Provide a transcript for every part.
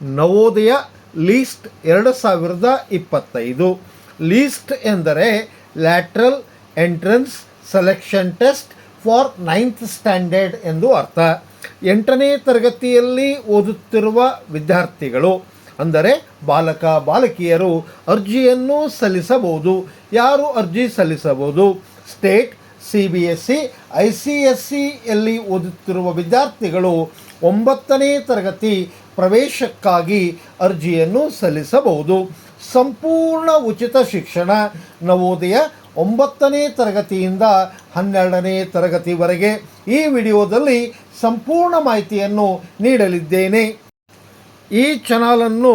Navodaya list ಎರಡು ಸಾವಿರದ ಇಪ್ಪತ್ತೈದು. ಲೀಸ್ಟ್ ಎಂದರೆ lateral entrance selection test for ninth standard ಎಂದು ಅರ್ಥ. ಎಂಟನೇ ತರಗತಿಯಲ್ಲಿ ಓದುತ್ತಿರುವ ವಿದ್ಯಾರ್ಥಿಗಳು, ಅಂದರೆ ಬಾಲಕ, ಬಾಲಕಿಯರು, ಅರ್ಜಿಯನ್ನು ಸಲ್ಲಿಸಬಹುದು. ಯಾರು ಅರ್ಜಿ ಸಲ್ಲಿಸಬಹುದು? State, C B S C I C S ಸಿಯಲ್ಲಿ ಓದುತ್ತಿರುವ ವಿದ್ಯಾರ್ಥಿಗಳು, ಒಂಬತ್ತನೇ ತರಗತಿ ಪ್ರವೇಶಕ್ಕಾಗಿ ಅರ್ಜಿಯನ್ನು ಸಲ್ಲಿಸಬಹುದು. ಸಂಪೂರ್ಣ ಉಚಿತ ಶಿಕ್ಷಣ ನವೋದಯ ಒಂಬತ್ತನೇ ತರಗತಿಯಿಂದ ಹನ್ನೆರಡನೇ ತರಗತಿವರೆಗೆ ಈ ವಿಡಿಯೋದಲ್ಲಿ ಸಂಪೂರ್ಣ ಮಾಹಿತಿಯನ್ನು ನೀಡಲಿದ್ದೇನೆ. ಈ ಚಾನಲನ್ನು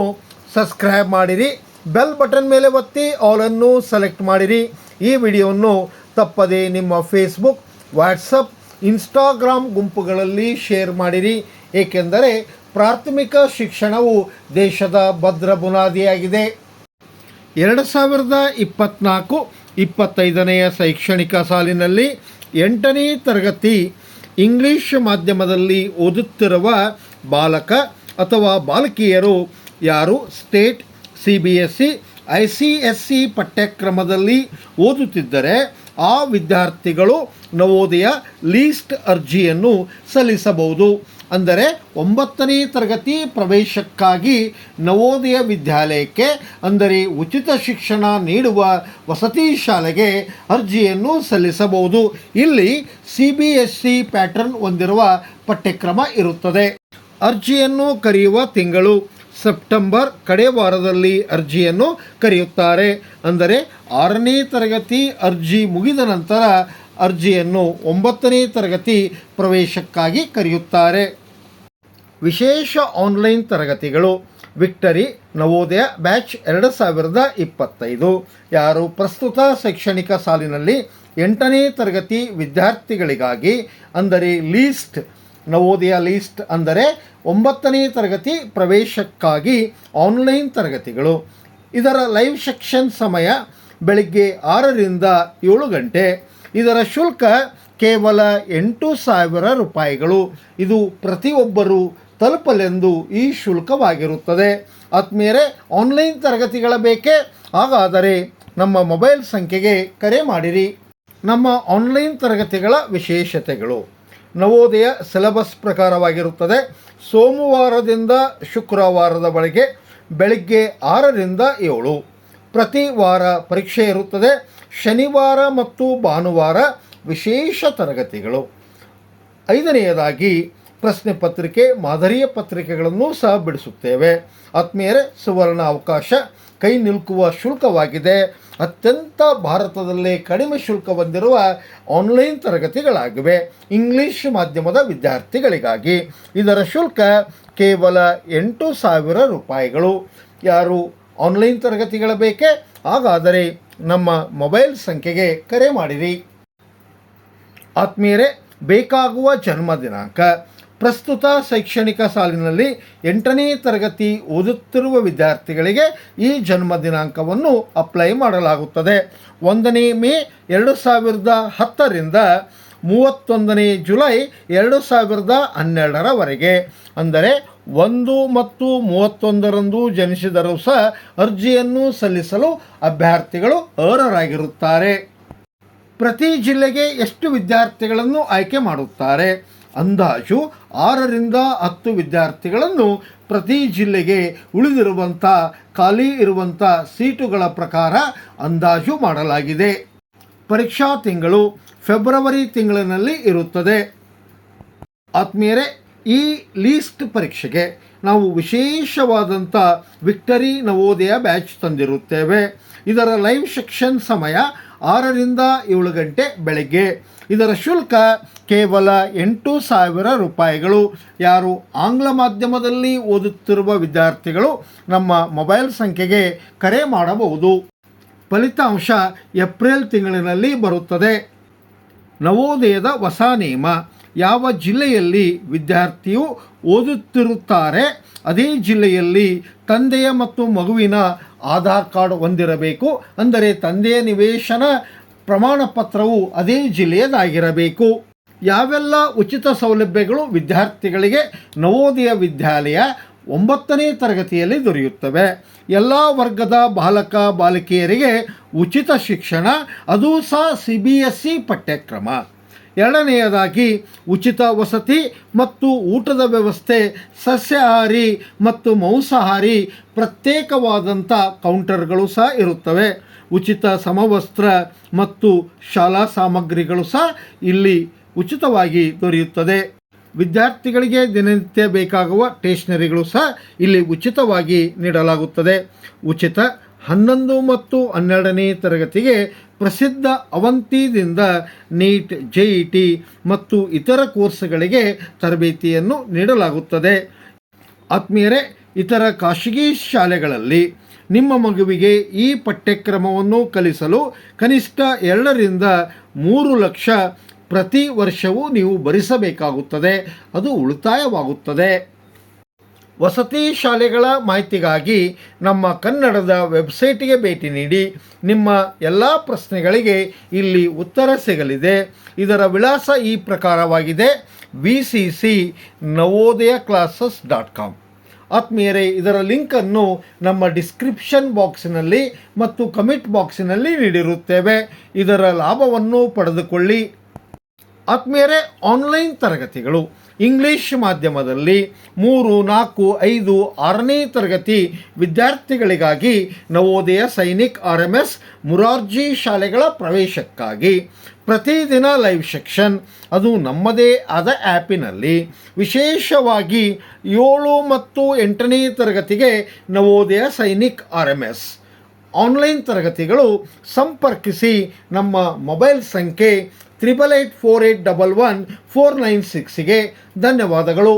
ಸಬ್ಸ್ಕ್ರೈಬ್ ಮಾಡಿರಿ, ಬೆಲ್ ಬಟನ್ ಮೇಲೆ ಒತ್ತಿ ಆಲನ್ನು ಸೆಲೆಕ್ಟ್ ಮಾಡಿರಿ. ಈ ವಿಡಿಯೋವನ್ನು ತಪ್ಪದೆ ನಿಮ್ಮ ಫೇಸ್ಬುಕ್ ವಾಟ್ಸಪ್ ಇನ್ಸ್ಟಾಗ್ರಾಮ್ ಗುಂಪುಗಳಲ್ಲಿ ಶೇರ್ ಮಾಡಿರಿ. ಏಕೆಂದರೆ ಪ್ರಾಥಮಿಕ ಶಿಕ್ಷಣವು ದೇಶದ ಭದ್ರ ಬುನಾದಿಯಾಗಿದೆ. ಎರಡು ಸಾವಿರದ ಇಪ್ಪತ್ತ್ನಾಲ್ಕು ಇಪ್ಪತ್ತೈದನೆಯ ಶೈಕ್ಷಣಿಕ ಸಾಲಿನಲ್ಲಿ ಎಂಟನೇ ತರಗತಿ ಇಂಗ್ಲಿಷ್ ಮಾಧ್ಯಮದಲ್ಲಿ ಓದುತ್ತಿರುವ ಬಾಲಕ ಅಥವಾ ಬಾಲಕಿಯರು ಯಾರು? State, C B S C I C S C ಪಠ್ಯಕ್ರಮದಲ್ಲಿ ಓದುತ್ತಿದ್ದರೆ ಆ ವಿದ್ಯಾರ್ಥಿಗಳು ನವೋದಯ ಲೀಸ್ಟ್ ಅರ್ಜಿಯನ್ನು ಸಲ್ಲಿಸಬಹುದು. ಅಂದರೆ ಒಂಬತ್ತನೇ ತರಗತಿ ಪ್ರವೇಶಕ್ಕಾಗಿ ನವೋದಯ ವಿದ್ಯಾಲಯಕ್ಕೆ, ಅಂದರೆ ಉಚಿತ ಶಿಕ್ಷಣ ನೀಡುವ ವಸತಿ ಶಾಲೆಗೆ ಅರ್ಜಿಯನ್ನು ಸಲ್ಲಿಸಬಹುದು. ಇಲ್ಲಿ C B S C pattern ಹೊಂದಿರುವ ಪಠ್ಯಕ್ರಮ ಇರುತ್ತದೆ. ಅರ್ಜಿಯನ್ನು ಕರೆಯುವ ತಿಂಗಳು ಸೆಪ್ಟೆಂಬರ್ ಕಡೆ ವಾರದಲ್ಲಿ ಅರ್ಜಿಯನ್ನು ಕರೆಯುತ್ತಾರೆ. ಅಂದರೆ ಆರನೇ ತರಗತಿ ಅರ್ಜಿ ಮುಗಿದ ನಂತರ ಅರ್ಜಿಯನ್ನು ಒಂಬತ್ತನೇ ತರಗತಿ ಪ್ರವೇಶಕ್ಕಾಗಿ ಕರೆಯುತ್ತಾರೆ. ವಿಶೇಷ ಆನ್ಲೈನ್ ತರಗತಿಗಳು. ವಿಕ್ಟರಿ ನವೋದಯ ಬ್ಯಾಚ್ ಎರಡು ಸಾವಿರದ ಇಪ್ಪತ್ತೈದು. ಯಾರು ಪ್ರಸ್ತುತ ಶೈಕ್ಷಣಿಕ ಸಾಲಿನಲ್ಲಿ ಎಂಟನೇ ತರಗತಿ ವಿದ್ಯಾರ್ಥಿಗಳಿಗಾಗಿ ಅಂದರೆ ಲೀಸ್ಟ್, ನವೋದಯ ಲೀಸ್ಟ್ ಅಂದರೆ ಒಂಬತ್ತನೇ ತರಗತಿ ಪ್ರವೇಶಕ್ಕಾಗಿ ಆನ್ಲೈನ್ ತರಗತಿಗಳು. ಇದರ ಲೈವ್ ಸೆಕ್ಷನ್ ಸಮಯ ಬೆಳಿಗ್ಗೆ ಆರರಿಂದ ಏಳು ಗಂಟೆ. ಇದರ ಶುಲ್ಕ ಕೇವಲ ಎಂಟು ಸಾವಿರ ರೂಪಾಯಿಗಳು. ಇದು ಪ್ರತಿಯೊಬ್ಬರು ತಲುಪಲೆಂದು ಈ ಶುಲ್ಕವಾಗಿರುತ್ತದೆ. ಆತ್ಮೀಯರೇ ಆನ್ಲೈನ್ ತರಗತಿಗಳ ಬೇಕೇ? ಹಾಗಾದರೆ ನಮ್ಮ ಮೊಬೈಲ್ ಸಂಖ್ಯೆಗೆ ಕರೆ ಮಾಡಿರಿ. ನಮ್ಮ ಆನ್ಲೈನ್ ತರಗತಿಗಳ ವಿಶೇಷತೆಗಳು. ನವೋದಯ ಸಿಲೆಬಸ್ ಪ್ರಕಾರವಾಗಿರುತ್ತದೆ. ಸೋಮವಾರದಿಂದ ಶುಕ್ರವಾರದವರೆಗೆ ಬೆಳಗ್ಗೆ ಆರರಿಂದ ಏಳು. ಪ್ರತಿ ವಾರ ಪರೀಕ್ಷೆ ಇರುತ್ತದೆ. ಶನಿವಾರ ಮತ್ತು ಭಾನುವಾರ ವಿಶೇಷ ತರಗತಿಗಳು. ಐದನೆಯದಾಗಿ ಪ್ರಶ್ನೆ ಪತ್ರಿಕೆ, ಮಾದರಿಯ ಪತ್ರಿಕೆಗಳನ್ನು ಸಹ ಬಿಡಿಸುತ್ತೇವೆ. ಆತ್ಮೀಯರೇ, ಸುವರ್ಣ ಅವಕಾಶ ಕೈ ನಿಲುಕುವ ಶುಲ್ಕವಾಗಿದೆ. ಅತ್ಯಂತ ಭಾರತದಲ್ಲೇ ಕಡಿಮೆ ಶುಲ್ಕ ಹೊಂದಿರುವ ಆನ್ಲೈನ್ ತರಗತಿಗಳಾಗಿವೆ. ಇಂಗ್ಲಿಷ್ ಮಾಧ್ಯಮದ ವಿದ್ಯಾರ್ಥಿಗಳಿಗಾಗಿ ಇದರ ಶುಲ್ಕ ಕೇವಲ ಎಂಟು ಸಾವಿರ ರೂಪಾಯಿಗಳು. ಯಾರು ಆನ್ಲೈನ್ ತರಗತಿಗಳ ಬೇಕೇ? ಹಾಗಾದರೆ ನಮ್ಮ ಮೊಬೈಲ್ ಸಂಖ್ಯೆಗೆ ಕರೆ ಮಾಡಿರಿ. ಆತ್ಮೀಯರೇ, ಬೇಕಾಗುವ ಜನ್ಮ ದಿನಾಂಕ. ಪ್ರಸ್ತುತ ಶೈಕ್ಷಣಿಕ ಸಾಲಿನಲ್ಲಿ ಎಂಟನೇ ತರಗತಿ ಓದುತ್ತಿರುವ ವಿದ್ಯಾರ್ಥಿಗಳಿಗೆ ಈ ಜನ್ಮ ದಿನಾಂಕವನ್ನು ಅಪ್ಲೈ ಮಾಡಲಾಗುತ್ತದೆ. ಒಂದನೇ ಮೇ ಎರಡು ಸಾವಿರದ ಹತ್ತರಿಂದ ಮೂವತ್ತೊಂದನೇ ಜುಲೈ ಎರಡು ಸಾವಿರದ ಹನ್ನೆರಡರವರೆಗೆ. ಅಂದರೆ ಒಂದು ಮತ್ತು ಮೂವತ್ತೊಂದರಂದು ಜನಿಸಿದರೂ ಸಹ ಅರ್ಜಿಯನ್ನು ಸಲ್ಲಿಸಲು ಅಭ್ಯರ್ಥಿಗಳು ಅರ್ಹರಾಗಿರುತ್ತಾರೆ. ಪ್ರತಿ ಜಿಲ್ಲೆಗೆ ಎಷ್ಟು ವಿದ್ಯಾರ್ಥಿಗಳನ್ನು ಆಯ್ಕೆ ಮಾಡುತ್ತಾರೆ? ಅಂದಾಜು ಆರರಿಂದ ಹತ್ತು ವಿದ್ಯಾರ್ಥಿಗಳನ್ನು ಪ್ರತಿ ಜಿಲ್ಲೆಗೆ ಉಳಿದಿರುವಂಥ, ಖಾಲಿ ಇರುವಂಥ ಸೀಟುಗಳ ಪ್ರಕಾರ ಅಂದಾಜು ಮಾಡಲಾಗಿದೆ. ಪರೀಕ್ಷಾ ತಿಂಗಳು ಫೆಬ್ರವರಿ ತಿಂಗಳಿನಲ್ಲಿ ಇರುತ್ತದೆ. ಆತ್ಮೀಯರೇ, ಈ ಲೀಸ್ಟ್ ಪರೀಕ್ಷೆಗೆ ನಾವು ವಿಶೇಷವಾದಂಥ ವಿಕ್ಟರಿ ನವೋದಯ ಬ್ಯಾಚ್ ತಂದಿರುತ್ತೇವೆ. ಇದರ ಲೈವ್ ಸೆಕ್ಷನ್ ಸಮಯ ಆರರಿಂದ ಏಳು ಗಂಟೆ ಬೆಳಗ್ಗೆ. ಇದರ ಶುಲ್ಕ ಕೇವಲ ಎಂಟು ಸಾವಿರ ರೂಪಾಯಿಗಳು. ಯಾರು ಆಂಗ್ಲ ಮಾಧ್ಯಮದಲ್ಲಿ ಓದುತ್ತಿರುವ ವಿದ್ಯಾರ್ಥಿಗಳು ನಮ್ಮ ಮೊಬೈಲ್ ಸಂಖ್ಯೆಗೆ ಕರೆ ಮಾಡಬಹುದು. ಫಲಿತಾಂಶ ಏಪ್ರಿಲ್ ತಿಂಗಳಿನಲ್ಲಿ ಬರುತ್ತದೆ. ನವೋದಯದ ಹೊಸ ನಿಯಮ. ಯಾವ ಜಿಲ್ಲೆಯಲ್ಲಿ ವಿದ್ಯಾರ್ಥಿಯು ಓದುತ್ತಿರುತ್ತಾರೆ, ಅದೇ ಜಿಲ್ಲೆಯಲ್ಲಿ ತಂದೆಯ ಮತ್ತು ಮಗುವಿನ ಆಧಾರ್ ಕಾರ್ಡ್ ಹೊಂದಿರಬೇಕು. ಅಂದರೆ ತಂದೆಯ ನಿವೇಶನ ಪ್ರಮಾಣ ಪತ್ರವು ಅದೇ ಜಿಲ್ಲೆಯದಾಗಿರಬೇಕು. ಯಾವೆಲ್ಲ ಉಚಿತ ಸೌಲಭ್ಯಗಳು ವಿದ್ಯಾರ್ಥಿಗಳಿಗೆ ನವೋದಯ ವಿದ್ಯಾಲಯ ಒಂಬತ್ತನೇ ತರಗತಿಯಲ್ಲಿ ದೊರೆಯುತ್ತವೆ? ಎಲ್ಲ ವರ್ಗದ ಬಾಲಕ, ಬಾಲಕಿಯರಿಗೆ ಉಚಿತ ಶಿಕ್ಷಣ, ಅದು ಸಹ ಸಿ ಬಿ ಎಸ್ ಸಿ ಪಠ್ಯಕ್ರಮ. ಎರಡನೆಯದಾಗಿ ಉಚಿತ ವಸತಿ ಮತ್ತು ಊಟದ ವ್ಯವಸ್ಥೆ, ಸಸ್ಯಾಹಾರಿ ಮತ್ತು ಮಾಂಸಾಹಾರಿ ಪ್ರತ್ಯೇಕವಾದಂಥ ಕೌಂಟರ್ಗಳು ಸಹ ಇರುತ್ತವೆ. ಉಚಿತ ಸಮವಸ್ತ್ರ ಮತ್ತು ಶಾಲಾ ಸಾಮಗ್ರಿಗಳು ಸಹ ಇಲ್ಲಿ ಉಚಿತವಾಗಿ ದೊರೆಯುತ್ತದೆ. ವಿದ್ಯಾರ್ಥಿಗಳಿಗೆ ದಿನನಿತ್ಯ ಬೇಕಾಗುವ ಟೇಷನರಿಗಳು ಸಹ ಇಲ್ಲಿ ಉಚಿತವಾಗಿ ನೀಡಲಾಗುತ್ತದೆ. ಉಚಿತ ಹನ್ನೊಂದು ಮತ್ತು ಹನ್ನೆರಡನೇ ತರಗತಿಗೆ ಪ್ರಸಿದ್ಧ ಅವಂತಿದಿಂದ ನೀಟ್, ಜೆ ಇ ಟಿ ಮತ್ತು ಇತರ ಕೋರ್ಸ್ಗಳಿಗೆ ತರಬೇತಿಯನ್ನು ನೀಡಲಾಗುತ್ತದೆ. ಆತ್ಮೀಯರೇ, ಇತರ ಖಾಸಗಿ ಶಾಲೆಗಳಲ್ಲಿ ನಿಮ್ಮ ಮಗುವಿಗೆ ಈ ಪಠ್ಯಕ್ರಮವನ್ನು ಕಲಿಸಲು ಕನಿಷ್ಠ ಎರಡರಿಂದ ಮೂರು ಲಕ್ಷ ಪ್ರತಿ ವರ್ಷವೂ ನೀವು ಭರಿಸಬೇಕಾಗುತ್ತದೆ. ಅದು ಉಳಿತಾಯವಾಗುತ್ತದೆ. ವಸತಿ ಶಾಲೆಗಳ ಮಾಹಿತಿಗಾಗಿ ನಮ್ಮ ಕನ್ನಡದ ವೆಬ್ಸೈಟಿಗೆ ಭೇಟಿ ನೀಡಿ ನಿಮ್ಮ ಎಲ್ಲ ಪ್ರಶ್ನೆಗಳಿಗೆ ಇಲ್ಲಿ ಉತ್ತರ ಸಿಗಲಿದೆ. ಇದರ ವಿಳಾಸ ಈ ಪ್ರಕಾರವಾಗಿದೆ. V C C Navodaya classes dot com. ಆತ್ಮೀಯರೇ, ಇದರ ಲಿಂಕನ್ನು ನಮ್ಮ ಡಿಸ್ಕ್ರಿಪ್ಷನ್ ಬಾಕ್ಸಿನಲ್ಲಿ ಮತ್ತು ಕಮೆಂಟ್ ಬಾಕ್ಸಿನಲ್ಲಿ ನೀಡಿರುತ್ತೇವೆ. ಇದರ ಲಾಭವನ್ನು ಪಡೆದುಕೊಳ್ಳಿ. ಆತ್ಮೀಯರೇ, ಆನ್ಲೈನ್ ತರಗತಿಗಳು. ಇಂಗ್ಲಿಷ್ ಮಾಧ್ಯಮದಲ್ಲಿ ಮೂರು, ನಾಲ್ಕು, ಐದು, ಆರನೇ ತರಗತಿ ವಿದ್ಯಾರ್ಥಿಗಳಿಗಾಗಿ Navodaya Sainik R M S Morarji ಶಾಲೆಗಳ ಪ್ರವೇಶಕ್ಕಾಗಿ ಪ್ರತಿದಿನ ಲೈವ್ ಸೆಕ್ಷನ್. ಅದು ನಮ್ಮದೇ ಆದ ಆ್ಯಪಿನಲ್ಲಿ ವಿಶೇಷವಾಗಿ ಏಳು ಮತ್ತು ಎಂಟನೇ ತರಗತಿಗೆ Navodaya Sainik R M S online ತರಗತಿಗಳು ಸಂಪರ್ಕಿಸಿ ನಮ್ಮ ಮೊಬೈಲ್ ಸಂಖ್ಯೆ triple eight four eight double one four nine ಸಿಕ್ಸಿಗೆ ಧನ್ಯವಾದಗಳು.